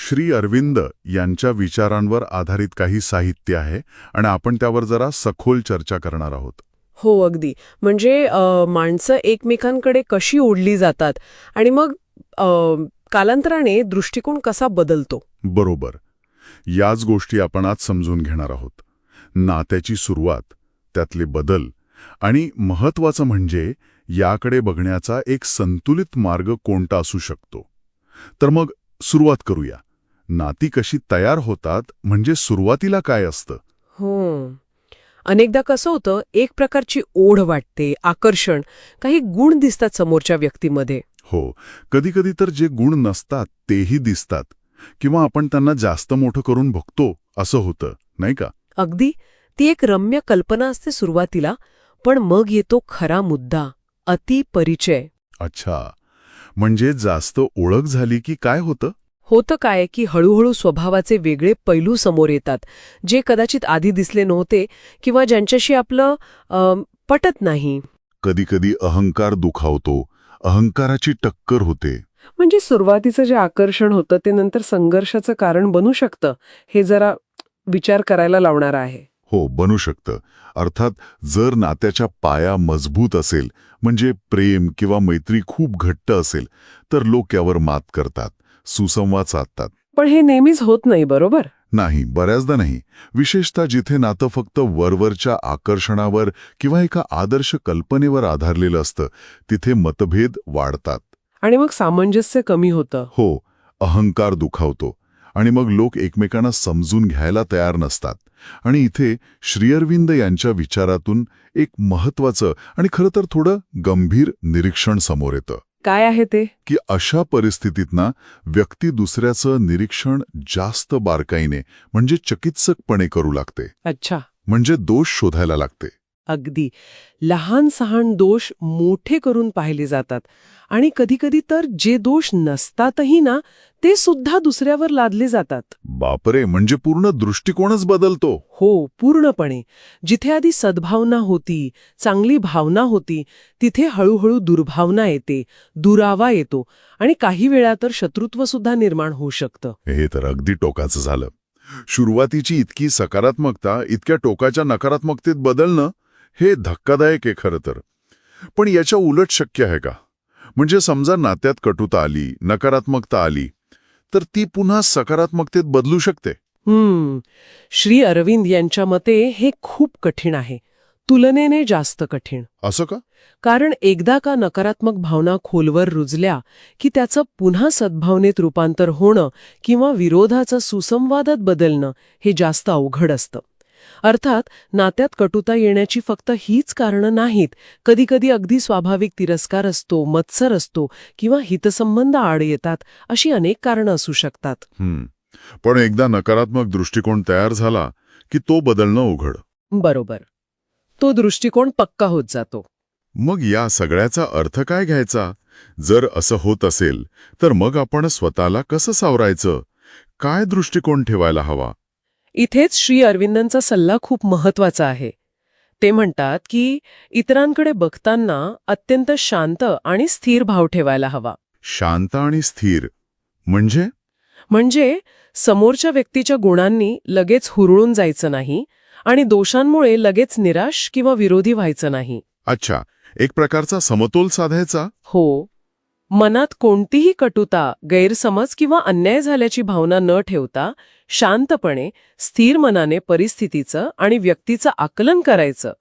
श्री अरविंद यांच्या विचारांवर आधारित काही साहित्य आहे आणि आपण त्यावर जरा सखोल चर्चा करणार आहोत. हो अगदी. म्हणजे माणसं एकमेकांकडे कशी ओढली जातात आणि मग कालांतराने दृष्टिकोन कसा बदलतो? बरोबर. याच गोष्टी आपण आज समजून घेणार आहोत. नात्याची सुरुवात त्यातले बदल आणि महत्वाचं म्हणजे याकडे बघण्याचा एक संतुलित मार्ग कोणता असू शकतो. तर मग सुरुवात करूया. नाती कशी तयार होतात म्हणजे सुरुवातीला काय असतं? हो. अनेकदा कसं होतं एक प्रकारची ओढ वाटते आकर्षण काही गुण दिसतात समोरच्या व्यक्तीमध्ये. हो. कधीकधी तर जे गुण नसतात तेही दिसतात. किंवा आपण त्यांना जास्त मोठं करून बघतो असं होतं नाही का? अगदी. ती एक रम्य कल्पना असते सुरुवातीला पण मग येतो खरा मुद्दा अतिपरिचय. अच्छा. म्हणजे जास्त ओळख झाली की काय होतं? होतं काय की हळूहळू स्वभावाचे वेगळे पैलू समोर येतात जे कदाचित आधी दिसले नव्हते किंवा ज्यांच्याशी आपलं पटत नाही. कधीकधी अहंकार दुखावतो अहंकाराची टक्कर होते. म्हणजे सुरुवातीचं जे आकर्षण होतं ते नंतर संघर्षाचं कारण बनू शकतं हे जरा विचार करायला लावणार आहे. हो बनू शकतं. अर्थात जर नात्याच्या पाया मजबूत असेल म्हणजे प्रेम किंवा मैत्री खूप घट्ट असेल तर लोक यावर मात करतात. सुसंवाद साधतात. पण हे नेहमीच होत नाही बरोबर? नाही बऱ्याचदा नाही. विशेषतः जिथे नातं फक्त वरवरच्या आकर्षणावर किंवा एका आदर्श कल्पनेवर आधारलेलं असतं तिथे मतभेद वाढतात. आणि मग सामंजस्य कमी होतं. हो अहंकार दुखावतो आणि मग लोक एकमेकांना समजून घ्यायला तयार नसतात. आणि इथे श्रीअरविंद यांच्या विचारातून एक महत्वाचं आणि खरं तर थोडं गंभीर निरीक्षण समोर येतं. काय आहे ते? की अशा परिस्थितीत ना व्यक्ती दुसऱ्याचं निरीक्षण जास्त बारकाईने म्हणजे चिकित्सकपणे करू लागते. अच्छा. म्हणजे दोष शोधायला लागते. अगदी. लहान सहान दोष मोठे करून पाहिले जातात. आणि कधीकधी तर जे दोष नसतातही ना ते सुद्धा दुसऱ्यावर लादले जातात. बापरे म्हणजे पूर्ण दृष्टिकोनच बदलतो. हो पूर्णपणे. जिथे आधी सद्भावना होती चांगली भावना होती तिथे हळूहळू दुर्भावना येते दुरावा येतो आणि काही वेळा तर शत्रुत्व सुद्धा निर्माण होऊ शकतं. हे तर अगदी टोकाचं झालं. सुरुवातीची इतकी सकारात्मकता इतक्या टोकाच्या नकारात्मकतेत बदलणं हे धक्कादायक आहे खरं तर. पण याच्या उलट शक्य आहे का? म्हणजे समजा नात्यात कटुता आली नकारात्मकता आली तर ती पुन्हा सकारात्मकतेत बदलू शकते. हम्म. श्री अरविंद यांच्या मते हे खूप कठीण आहे. तुलनेने जास्त कठीण. असं का? कारण एकदा का नकारात्मक भावना खोलवर रुजल्या की त्याचं पुन्हा सद्भावनेत रूपांतर होणं किंवा विरोधाचं सुसंवादात बदलणं हे जास्त अवघड असतं. अर्थात नात्यात कटुता येण्याची फक्त हीच कारणं नाहीत. कधीकधी अगदी स्वाभाविक तिरस्कार असतो मत्सर असतो किंवा हितसंबंध आड येतात अशी अनेक कारणं असू शकतात. पण एकदा नकारात्मक दृष्टिकोन तयार झाला की तो बदलणं उघड. बरोबर. तो दृष्टिकोन पक्का होत जातो. मग या सगळ्याचा अर्थ काय घ्यायचा? जर असं होत असेल तर मग आपण स्वतःला कसं सावरायचं? काय दृष्टिकोन ठेवायला हवा? इथेच श्री अरविंदांचा सल्ला खूप महत्त्वाचा आहे. ते म्हणतात की इतरांकडे बघताना अत्यंत शांत आणि स्थिर भाव ठेवायला हवा. शांत आणि स्थिर. म्हणजे? म्हणजे समोरच्या व्यक्तीच्या गुणांनी लगेच हुरळून जायचं नाही आणि दोषांमुळे लगेच निराश किंवा विरोधी व्हायचं नाही. अच्छा. एक प्रकारचा समतोल साधायचा? हो. मनात कोणतीही कटुता गैरसमज किंवा अन्याय झाल्याची भावना न ठेवता शांतपणे स्थिर मनाने परिस्थितीचं आणि व्यक्तीचं आकलन करायचं.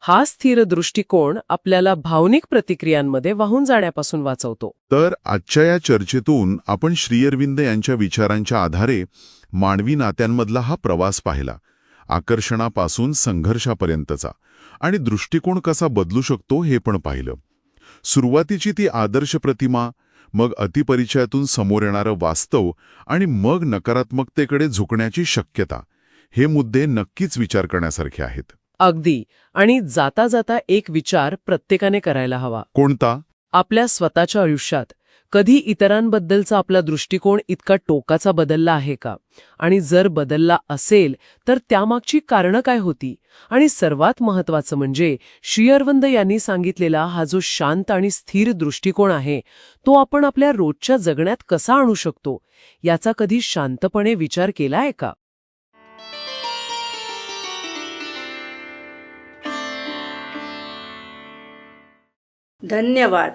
हा स्थिर दृष्टिकोन आपल्याला भावनिक प्रतिक्रियांमध्ये वाहून जाण्यापासून वाचवतो. तर आजच्या या चर्चेतून आपण श्रीअरविंद यांच्या विचारांच्या आधारे मानवी नात्यांमधला हा प्रवास पाहिला आकर्षणापासून संघर्षापर्यंतचा. आणि दृष्टिकोन कसा बदलू शकतो हे पण पाहिलं. सुरुवातीची ती आदर्श प्रतिमा मग अतिपरिचयातून समोर येणारं वास्तव आणि मग नकारात्मकतेकडे झुकण्याची शक्यता हे मुद्दे नक्कीच विचार करण्यासारखे आहेत. अगदी. आणि जाता जाता एक विचार प्रत्येकाने करायला हवा. कोणता? आपल्या स्वतःच्या आयुष्यात. कधी इतरांबद्दलचा आपला दृष्टिकोन इतका टोकाचा बदलला आहे का? आणि जर बदलला असेल तर त्यामागची कारणं काय होती? आणि सर्वात महत्वाचं म्हणजे शियरवंद यांनी सांगितलेला हा जो शांत आणि स्थिर दृष्टिकोन आहे तो आपण आपल्या रोजच्या जगण्यात कसा आणू शकतो? याचा कधी शांतपणे विचार केला आहे का? धन्यवाद.